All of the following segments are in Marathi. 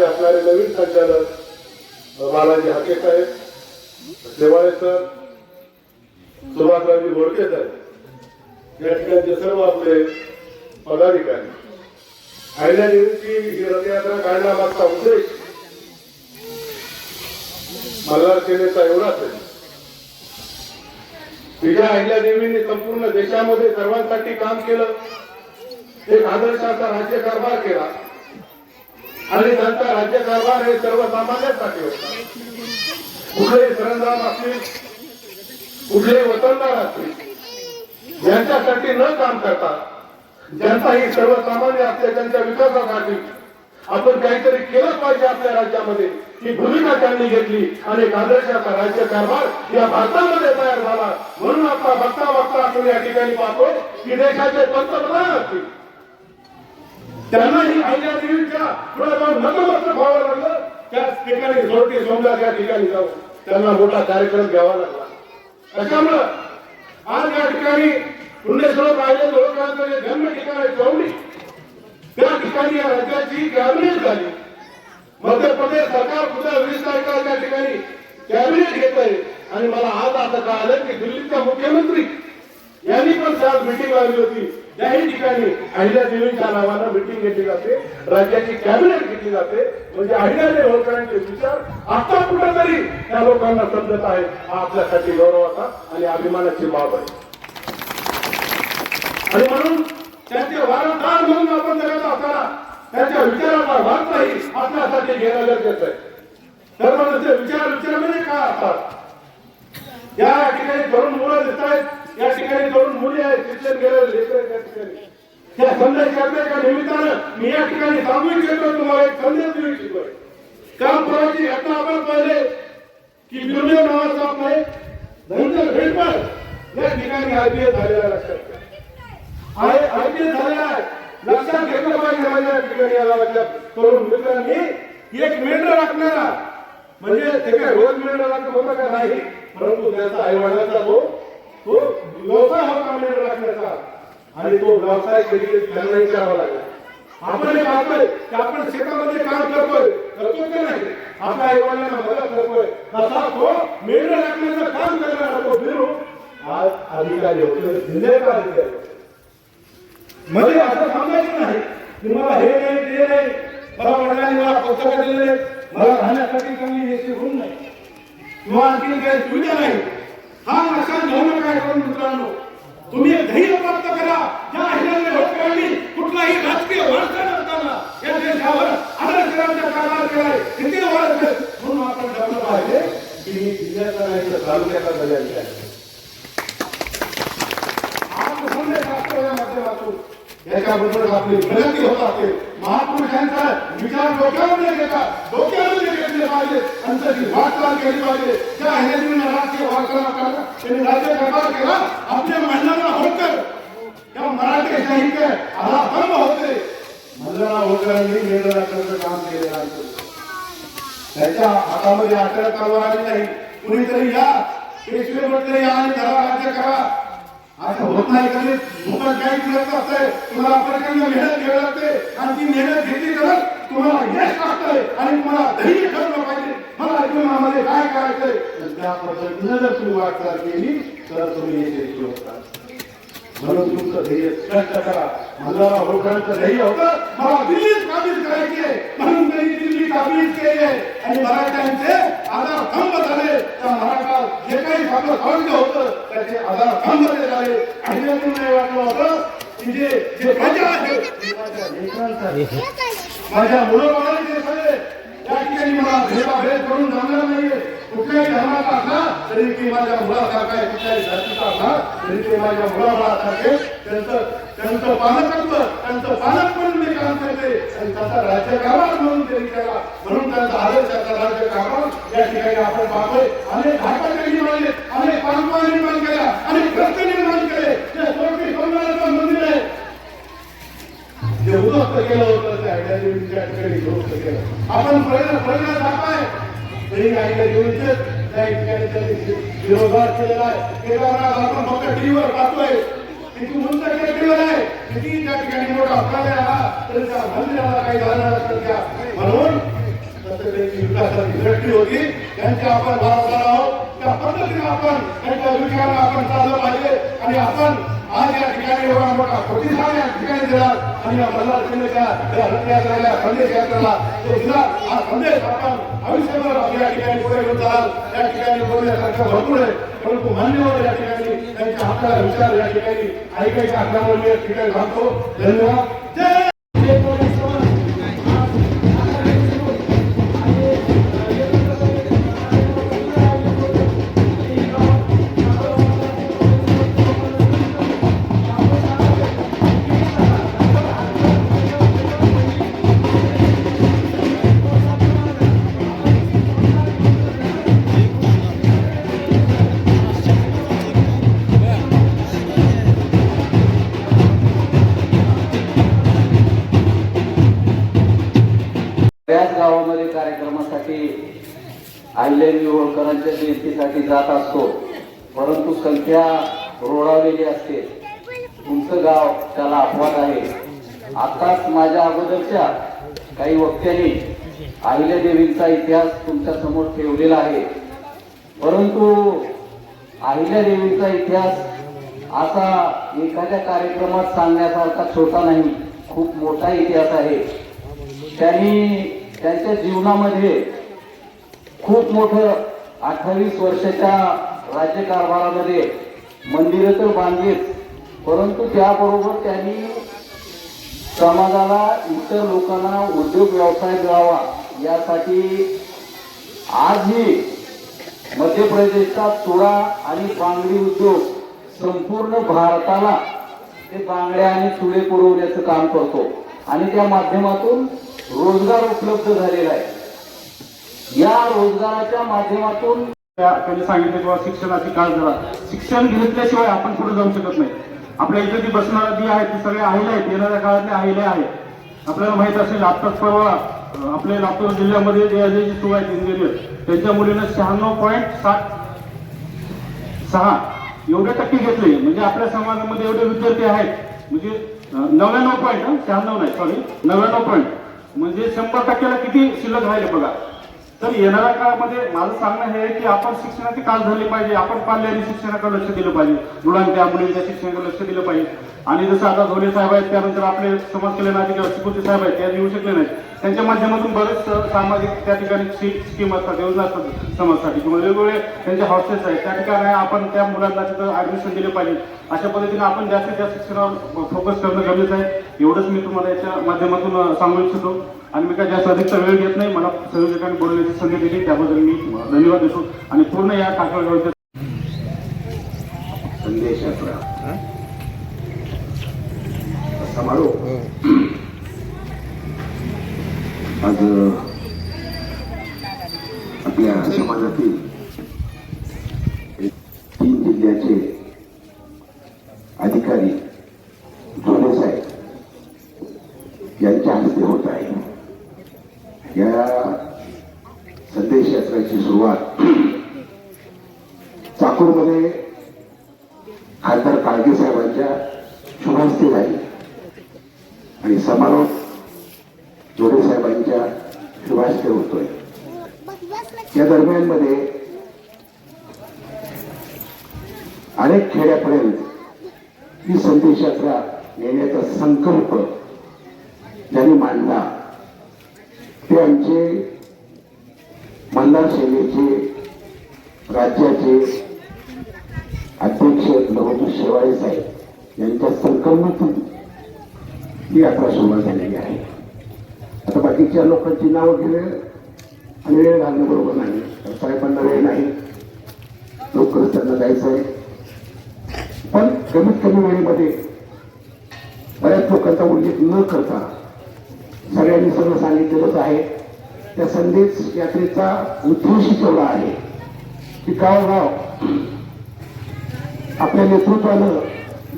या असणारे नवीन संचालक बालाजी हाके साहेब शेवाळे सर सुभाषरावजी गोडके साहेब या ठिकाणचे सर्व आपले पदाधिकारी. आयल्या देवीची ही रथयात्रा काढण्यामागचा उद्देश मल्हार सेनेचा एवढाच आहे. विजय अहिल्या देवींनी संपूर्ण देशामध्ये सर्वांसाठी काम केलं एक आदर्शाचा राज्यकारभार केला. आणि त्यांचा राज्यकारभार हे सर्वसामान्यांसाठी होता कुठले सरंजाम असतील कुठले वतनदार असतील यांच्यासाठी न काम करता जनताही सर्वसामान्य असते त्यांच्या विकासासाठी आपण काहीतरी केलंच पाहिजे आपल्या राज्यामध्ये. ही भूमिका त्यांनी घेतली आणि काँग्रेसचा राज्यकारभार या भारतामध्ये तयार झाला. म्हणून आपला बघता बघता आपण या ठिकाणी पाहतो की देशाचे पंतप्रधान असतील. त्यांनाही अहिल्या देवीच्या पुढे जाऊन व्हावं लागलं. त्याच ठिकाणी सोडती सोमला त्या ठिकाणी जाऊन त्यांना मोठा कार्यक्रम घ्यावा लागला. त्याच्यामुळं आज या ठिकाणी पुण्यश्लोक राहिले लोकांचं जे जन्म ठिकाण आहे चौंडी. त्या ठिकाणी या राज्याची कॅबिनेट झाली. मध्य प्रदेश सरकार सुद्धा वीस तारखेला त्या ठिकाणी कॅबिनेट घेत आहे आणि मला आज असं कळालं की दिल्लीचा मुख्यमंत्री मिटिंग लावली होती. त्याही ठिकाणी अहिल्या देवीच्या नावानं मिटिंग घेतली जाते. राज्याची कॅबिनेट घेतली जाते. म्हणजे अहिल्या होळकरांचे विचार आता कुठेतरी त्या लोकांना समजत आहे हा आपल्यासाठी गौरवाचा आणि अभिमानाची बाब आहे. आणि म्हणून त्यांचे वारंवार म्हणून आपण जगत असताना त्याच्या विचाराचा नाही आपल्यासाठी घेणं गरजेचं आहे. तर म्हणजे विचार विचारमध्ये काय असतात? या ठिकाणी तरुण मुलं दिसत आहेत या ठिकाणी तरुण मुली आहेत शिक्षण गेलेले लेकर या ठिकाणी. त्या संदेश यात्रेच्या निमित्तानं मी या ठिकाणी सांगू इच्छितो तुम्हाला एक संदेश देऊ इच्छितोय कामपुराची घटना आपण पाहिले की दुर्देव नावाचा आपले धनंजय भेटकर या ठिकाणी आयपीएस झालेला लक्षात घ्या. आयपीएस झालेला आहे. लक्षात घेतलं पाहिजे माझ्या ठिकाणी याला गावातल्या तरुण मित्रांनी एक मेंढर राखणारा म्हणजे ते काय रोज मेंढर राखणं होतं का नाही? परंतु त्याचा आई वडिलांचा तो तो व्यवसाय हा मेंढर राखण्याचा. आणि तो व्यवसाय कधी त्यांनाही करावा लागेल. आपण हे पाहतोय की आपण शेतामध्ये काम करतोय. करतोय का नाही? आपल्या आई वडिलांना मदत करतोय. तसा तो मेंढ राखण्याचं काम करणारा तो बिरू आज अधिकारी होतो. जिल्ह्याचा अधिकारी म्हणजे असं सांगायचं नाही की मला हे नाही ते नाही. मला वडिलांनी मला पुस्तकं दिले? मला राहण्यासाठी कमी हे शिकून नाही. किंवा आणखी काही सुविधा नाही. हा लक्षात घेऊ नका करून मित्रांनो. तुम्ही धैर्य प्राप्त करा. या अहिल्याने होटकरांनी कुठलाही राजकीय वारसा नसताना या देशावर आदर्शरांचा कारभार केलाय किती वर्ष म्हणून आपण ठरवलं पाहिजे की मी जिल्ह्याचा नाही तर तालुक्याचा दर्जा आहे. आज याच्याबद्दल आपली प्रगती होत असते महापुरुषांचा विचार डोक्यावर घेता डोक्यावर पाहिजे आणि त्याची वाटचाल केली पाहिजे. त्या हेल्मीनं राजकीय वाटचाल करा त्यांनी राज्य प्रकार केला आपल्या महिलांना होकर त्या मराठी साहित्य आधारभंग होते. मल्हारराव होकरांनी मेळाव्याचं काम केलेलं आहे. त्याच्या हातामध्ये अटळ तलवार आली नाही. कुणीतरी या पेशवे म्हटले या आणि धरा राज्य करा. असं होत नाही कधी. तुम्हाला काही मिळत असते तुम्हाला आपल्याकडनं मेहनत घ्यावी लागते आणि ती मेहनत घेतली तर तुम्हाला यश लागतंय आणि तुम्हाला धैर्य ठेवलं पाहिजे मला जीवनामध्ये काय करायचंय तर त्या पद्धतीनं जर तुम्ही वाटचाल केली तर तुम्ही यशस्वी होता म्हणून तुमचं ध्येय स्पष्ट करा. मल्हारराव होळकरांचं ध्येय होतं मला दिल्लीत काबीज करायची. म्हणून त्यांनी दिल्ली काबीज केली. आणि मराठ्यांचे आधार थंब झाले. त्या मराठा जे काही आपलं स्वातंत्र्य होतं त्याचे आधार थंब ते झाले. आणि नाही वाटलं होतं की जे जे प्रजा आहे ती माझ्या माझ्या मुलं सगळे या ठिकाणी मला तरी ती माझ्या मुलासारखा आहे कुठल्याही जातीचा असला तरी ते माझ्या मुलाबाळासारखे. त्यांचं त्यांचं पालकत्व त्यांचं पालक म्हणून मी काम करते. आणि त्याचा राज्यकारभार म्हणून त्यांनी केला म्हणून त्यांचा आदर्श त्याचा राज्यकारभार या ठिकाणी आपण पाहतोय. अनेक घाटक निर्माण अनेक पांगवा निर्माण केल्या अनेक रस्ते निर्माण केले. ते सोळटी सोमनाथचं मंदिर आहे. जे उद्ध्वस्त केलं होतं त्या आयडिया ठिकाणी दुरुस्त केलं. आपण प्रयत्न प्रयत्न दाखवाय. तरी आयडिया त्या ठिकाणी त्यांनी केलेला आहे केदारनाथ आपण फक्त टीव्हीवर पाहतोय किती उंच आहे किती त्या ठिकाणी मोठा अपघात आला तरी त्या मंदिराला काही झालं नसतं त्या म्हणून त्यांची विकासाची दृष्टी होती त्यांच्या आपण भारताला आहोत त्या पद्धतीने आपण त्यांच्या विचारांना आपण चाललं पाहिजे आणि आपण आज या ठिकाणी एवढा मोठा प्रतिसाद या ठिकाणी दिला. आणि या मल्हार सेनेच्या या रथयात्रेला संदेश यात्रेला तो दिला. हा संदेश आपण आयुष्यभर आपल्या ठिकाणी पुढे घेऊन जाल या ठिकाणी बोलण्यासारखं भरपूर आहे. परंतु मान्यवर या ठिकाणी त्यांच्या हक्काला विचार या ठिकाणी ऐकायच्या हक्कामुळे मी या ठिकाणी सांगतो धन्यवाद. जय कार्यक्रमासाठी अहिल्यादेवी होळकरांच्या जयंतीसाठी जात असतो. परंतु संख्या रोडावलेली असते. तुमचं गाव त्याला अपवाद आहे. आताच माझ्या अगोदरच्या काही वक्त्यांनी अहिल्यादेवींचा इतिहास तुमच्यासमोर ठेवलेला आहे. परंतु अहिल्यादेवींचा इतिहास असा एखाद्या कार्यक्रमात सांगण्यासारखा छोटा नाही खूप मोठा इतिहास आहे. त्यांनी त्यांच्या जीवनामध्ये खूप मोठं अठ्ठावीस वर्षाच्या राज्यकारभारामध्ये मंदिरं तर बांधलीच परंतु त्याबरोबर त्यांनी समाजाला इतर लोकांना उद्योग व्यवसाय मिळावा यासाठी आजही मध्य प्रदेशचा चुडा आणि बांगडी उद्योग संपूर्ण भारताला ते बांगड्या आणि चुडे पुरवण्याचं काम करतो. आणि त्या माध्यमातून रोजगार उपलब्ध झालेला आहे. या रोजगाराच्या माध्यमातून त्यांनी सांगितलं किंवा शिक्षणाची काळ झाला शिक्षण घेतल्याशिवाय आपण पुढे जाऊ शकत नाही. आपल्या इथे जी बसणारा जी आहेत ती सगळे अहिले आहेत. येणाऱ्या काळातले अहिले आहेत. आपल्याला माहीत असेल आत्ताच परवा आपल्या लातूर जिल्ह्यामध्ये जे अजय जी आहेत इंजिनियर त्यांच्या मुलीनं शहाण्णव पॉईंट सात सहा एवढे टक्के घेतले. म्हणजे आपल्या समाजामध्ये एवढे विद्यार्थी आहेत. म्हणजे नव्याण्णव पॉईंट शहाण्णव नाही सॉरी नव्याण्णव पॉईंट. म्हणजे शंभर टक्क्याला किती शिल्लक राहिले बघा. तर येणाऱ्या काळामध्ये माझं सांगणं हे आहे की आपण शिक्षणाची काल झाली पाहिजे आपण पाल्याने शिक्षणाकडे लक्ष दिलं पाहिजे. मुलांच्या मुलींच्या शिक्षणाकडे लक्ष दिलं पाहिजे. आणि जसं आता धोले साहेब आहेत त्यानंतर आपले समाज कल्याण अधिकारी साहेब आहेत त्या येऊ शकले नाहीत. त्यांच्या माध्यमातून बरेच सामाजिक त्या ठिकाणी स्कीम असतात योजना असतात समाजासाठी. किंवा वेगवेगळे त्यांचे हॉस्टेल्स आहेत त्या ठिकाणी आपण त्या मुलांना तिथं ऍडमिशन दिले पाहिजे. अशा पद्धतीने आपण जास्तीत जास्त शिक्षणावर फोकस करणं गरजेचं आहे. एवढंच मी तुम्हाला याच्या माध्यमातून सांगू इच्छितो. आणि मी काय जास्त अधिकचा वेळ घेत नाही. मला संयोजकांनी बोलण्याची संधी दिली. त्याबद्दल मी धन्यवाद देतो. आणि पूर्ण या काकळगावच्या संदेश यात्रा आज आपल्या समाजातील तीन जिल्ह्याचे अधिकारी जोडे साहेब यांच्या हस्ते होत आहे. या संदेश यात्रेची सुरुवात चाकूरमध्ये खासदार काळगे साहेबांच्या शुभहस्ते झाली. आणि समारोप जोडे साहेबांच्या शुभास्ते होतोय. या दरम्यानमध्ये अनेक खेड्यापर्यंत ही संदेश यात्रा नेण्याचा संकल्प त्यांनी मांडला त्यांचे मल्हार सेनेचे राज्याचे अध्यक्ष नवोजी शेवाळे साहेब यांच्या संकल्पनातून ही यात्रा सुरुवात झालेली आहे. आता बाकीच्या लोकांची नावं घेणे आणि वेळ घालणं बरोबर नाही. साहेबांना वेळ नाही. लवकरच त्यांना जायचं आहे. पण कमीत कमी वेळेमध्ये बऱ्याच लोकांचा उल्लेख न करता सगळ्यांनी सर्व सांगितलेलंच आहे. त्या संदेश यात्रेचा उद्देश तेवढा आहे. की गावगाव आपल्या नेतृत्वानं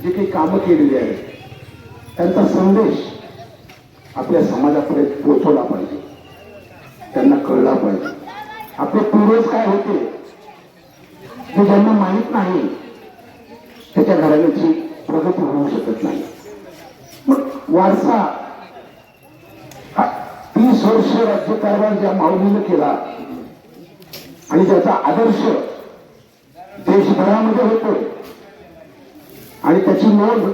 जे काही कामं केलेली आहेत त्यांचा संदेश आपल्या समाजापर्यंत पोहोचवला पाहिजे. त्यांना कळला पाहिजे. आपले पूर्वज काय होते हे ज्यांना माहीत नाही त्याच्या घराण्याची प्रगती होऊ शकत नाही. मग वारसा वर्ष राज्यकारभार ज्या माऊलीनं केला आणि त्याचा आदर्श देशभरामध्ये होतोय आणि त्याची नोंद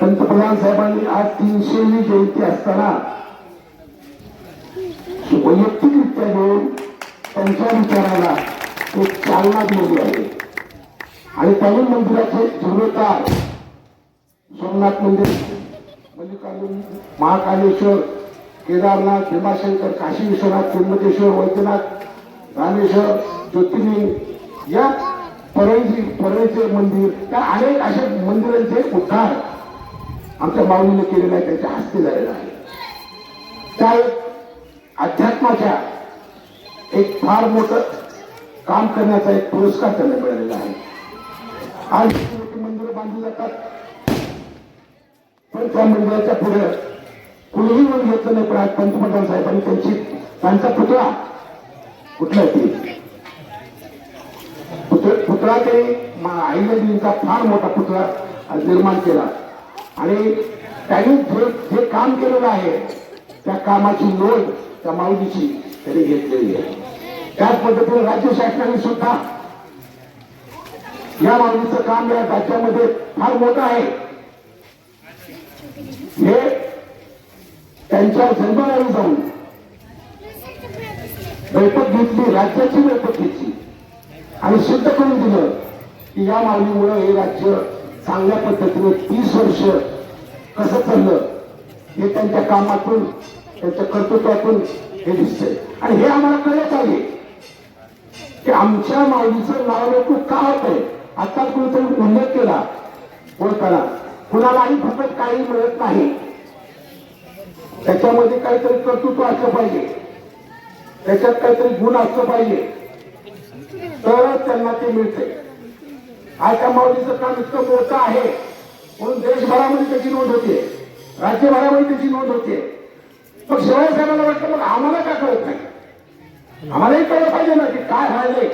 पंतप्रधान साहेबांनी आज तीनशेवी जयंती असताना वैयक्तिकरित्या घेऊन त्यांच्या विचाराला एक चालना दिलेली आहे. आणि त्यांनी मंदिराचे जीर्णोद्धार सोमनाथ मंदिर मल्लिकार्जुन महाकालेश्वर केदारनाथ भीमाशंकर काशी विश्वनाथ त्र्यंबकेश्वर वैद्यनाथ रामेश्वर ज्योतिर्लिंग या परळीची परळीचे मंदिर त्या अनेक अशा मंदिरांचे उद्धार आमच्या माऊलीने केलेला आहे त्यांच्या हस्ते झालेला आहे. त्या अध्यात्माच्या एक फार मोठं काम करण्याचा एक पुरस्कार त्यांना मिळालेला आहे. आज मंदिर मोठी मंदिरं बांधली जातात. पण त्या मंदिराच्या पुढे कुणीही म्हणून घेतलं नाही पण आज पंतप्रधान साहेबांनी त्यांची त्यांचा पुतळा कुठला आहे ते? पुतळा ते आईनदींचा फार मोठा पुतळा निर्माण केला. आणि त्यांनी जे जे काम केलेलं आहे त्या कामाची नोंद त्या माऊलीची त्यांनी घेतलेली आहे. त्याच पद्धतीने राज्य शासनाने सुद्धा या माऊलीचं काम या राज्यामध्ये फार मोठं आहे. हे त्यांच्या जन्मगावी जाऊन बैठक घेतली राज्याची बैठक घेतली. आणि सिद्ध करून दिलं की या मागणीमुळे हे राज्य चांगल्या पद्धतीने तीस वर्ष कसं चाललं हे त्यांच्या कामातून त्यांच्या कर्तृत्वातून हे दिसतंय. आणि हे आम्हाला कळत आले की आमच्या माऊलीचं नाव लोक का आहे आता कुणीतरी उल्लेख केला बोलताना कुणालाही फक्त काही मिळत नाही. त्याच्यामध्ये काहीतरी कर्तृत्व असलं पाहिजे. त्याच्यात काहीतरी गुण असलं पाहिजे. तरच त्यांना ते मिळते. आज त्या माऊलीचं काम इतकं मोठं आहे. म्हणून देशभरामध्ये त्याची नोंद होते राज्यभरामध्ये त्याची नोंद होते मग शिवाय साहेबांना वाटतं मग आम्हाला का कळत नाही? आम्हालाही कळलं पाहिजे ना की काय राहिले?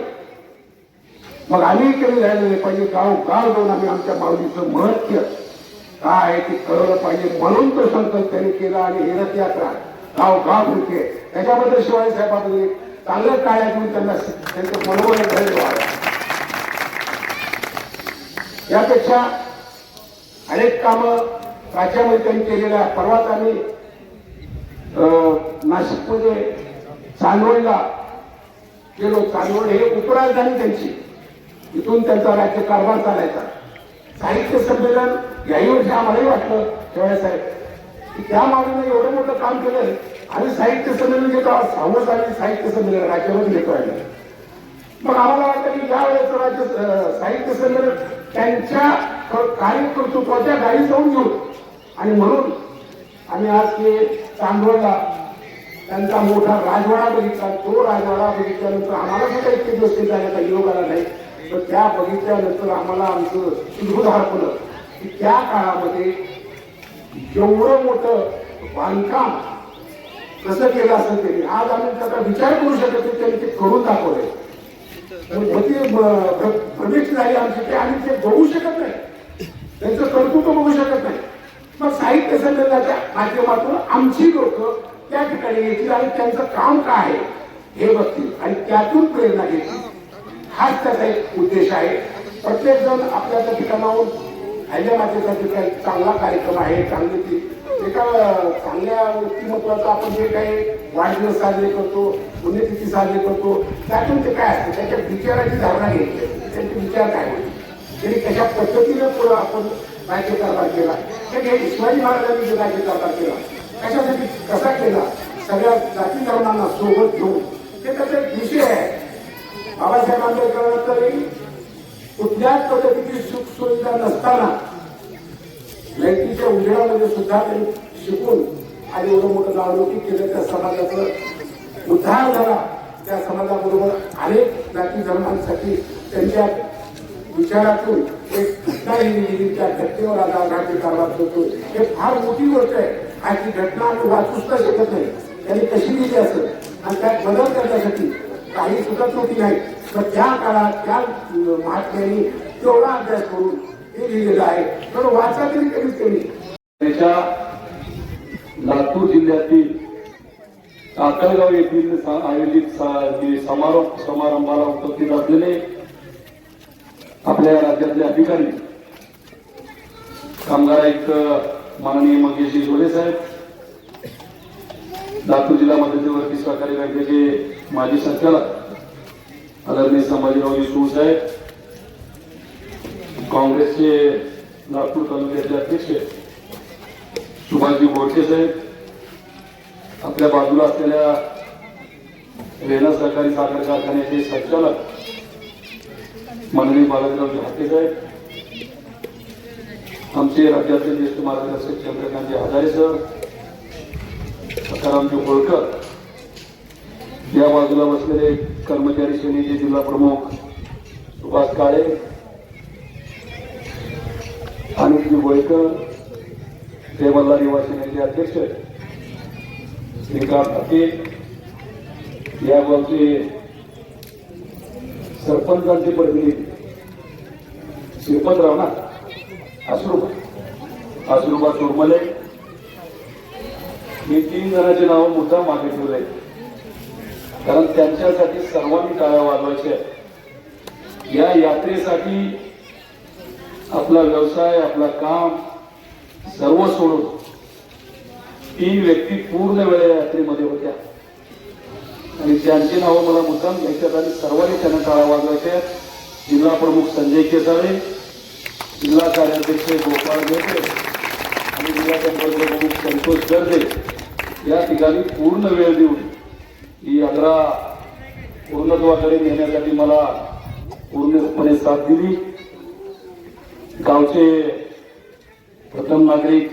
मग आम्ही कधी राहिलेले पाहिजे. गाव गाव जाऊन आम्ही आमच्या माऊलीचं महत्त्व काय आहे ते कळवलं पाहिजे म्हणून तो संकल्प त्यांनी केला आणि हे यात्रा गाव गाव फिरते त्याच्याबद्दल शिवाजी साहेबांनी चांगलं काय देऊन त्यांना त्यांचं मनोबल धन्यवाद यापेक्षा अनेक कामं राज्यामध्ये त्यांनी केलेल्या परवाच आम्ही अं, नाशिकमध्ये चांदवडला गेलो. चांदवड हे उपराजधानी त्यांची. इथून त्यांचा राज्य कारभार चालायचा. साहित्य संमेलन याही वर्षी आम्हालाही वाटलं शिवाय साहेब. की त्या मागणं एवढं मोठं काम केलं आणि साहित्य संमेलन घेतो आज सहावं आणि साहित्य संमेलन राज्यामध्ये घेतो आहे मग आम्हाला वाटतं की यावेळेस राज्य साहित्य संमेलन त्यांच्या क- कार्यकर्तृत्वाच्या गाडी जाऊन घेऊ. आणि म्हणून आम्ही आज ते चांदवडला त्यांचा मोठा राजवाडा बघितला. तो राजवाडा बघितल्यानंतर आम्हाला सुद्धा इतके दिवस ते जाण्याचा योग आला नाही. तर त्या बघितल्यानंतर आम्हाला आमचं सुदृढ हरपलं की त्या काळामध्ये एवढं मोठं बांधकाम कसं केलं असेल त्यांनी आज आम्ही त्याचा विचार करू शकत नाही त्यांनी ते करून दाखवले मग प्रवेश झाली आमची ते आम्ही ते बघू शकत नाही. त्यांचं कर्तृत्व बघू शकत नाही. मग साहित्य संमेलनाच्या माध्यमातून आमची लोक त्या ठिकाणी येतील आणि त्यांचं काम काय आहे हे बघतील आणि त्यातून प्रेरणा घेतील. हाच त्याचा एक उद्देश आहे. प्रत्येक जण आपल्या त्या ठिकाणाहून हल्ल्या मातेचा जे काही चांगला कार्यक्रम आहे चांगली ती एका चांगल्या व्यक्तिमत्वाचा आपण जे काही वाढदिवस साजरे करतो पुण्यतिथी साजरी करतो त्यातून ते काय असतं? त्याच्या विचाराची धारणा घ्यायची त्यांचे विचार काय होते? त्यांनी कशा पद्धतीनं पुढं आपण राज्यकारभार केला? हे शिवाजी महाराजांनी जे राज्य कारभार केला कशासाठी कसा केला? सगळ्या जाती धर्मांना सोबत घेऊन. हे त्याचा एक विषय आहे. बाबासाहेब आंबेडकरांनी कुठल्याच पद्धतीची सुख सुविधा नसताना लाईटीच्या उजेडामध्ये सुद्धा त्यांनी शिकून आणि एवढं मोठं नावलौकिक केलं त्या समाजाचं. उद्धार झाला त्या समाजाबरोबर अनेक जाती धर्मांसाठी त्यांच्या विचारातून एक घटना लिहिली त्या घटनेवर आज आघाडी कारभार करतो हे फार मोठी गोष्ट आहे. आणि ती घटना आम्ही वाचूच शकत नाही. त्यांनी कशी लिहिली असं आणि त्यात बदल करण्यासाठी काही सुद्धा त्रुटी नाही. तर त्या काळात त्या महात्म्यांनी तेवढा अभ्यास करून हे लिहिलेलं आहे तर वाचा तरी कमीत कमी. त्याच्या लातूर जिल्ह्यातील काकळगाव येथील आयोजित समारोप समारंभाला उपस्थित असलेले आपल्या राज्यातले अधिकारी कामगार आयुक्त माननीय मंगेश जोडे साहेब लातूर जिल्हा मध्यवर्ती सहकारी बँकेचे माजी संचालक आदरणीय संभाजीराव सूळ साहेब काँग्रेसचे लातूर तालुक्याचे अध्यक्ष सुभाषजी बोडके साहेब आपल्या बाजूला असलेल्या रेणा सहकारी साखर कारखान्याचे संचालक माननीय बालाजीरावजी हाते साहेब आमचे राज्याचे ज्येष्ठ मार्गदर्शक चंद्रकांतजी हजारे सर सकारामजी होळकर या बाजूला बसलेले कर्मचारी सेनेचे जिल्हा प्रमुख सुभाष काळे अनिलजी गोळकर देवल्ला निवासिनीचे अध्यक्ष श्रीकांत पाटील या गावचे सरपंचांचे प्रतिनिधी. श्रीपतराव ना आश्रुबा आश्रुबा चुरमले मी तीन जणांचे नाव मुद्दा मागे ठेवले कारण त्यांच्यासाठी सर्वांनी टाळ्या वाजवायच्या या यात्रेसाठी आपला व्यवसाय आपला काम सर्व सोडून तीन व्यक्ती पूर्ण वेळ या यात्रेमध्ये होत्या. आणि त्यांची नावं मला मुद्दाम घ्यायच्यात आणि सर्वांनी त्यांना टाळा वाजवायच्या जिल्हा प्रमुख संजय केसाळे जिल्हा कार्याध्यक्ष गोपाळ घेते आणि जिल्हा प्रमुख संतोष गर्दे. या ठिकाणी पूर्ण वेळ देऊन ही यात्रा पूर्णत्वाकडे नेण्यासाठी मला पूर्णपणे साथ दिली. गावचे प्रथम नागरिक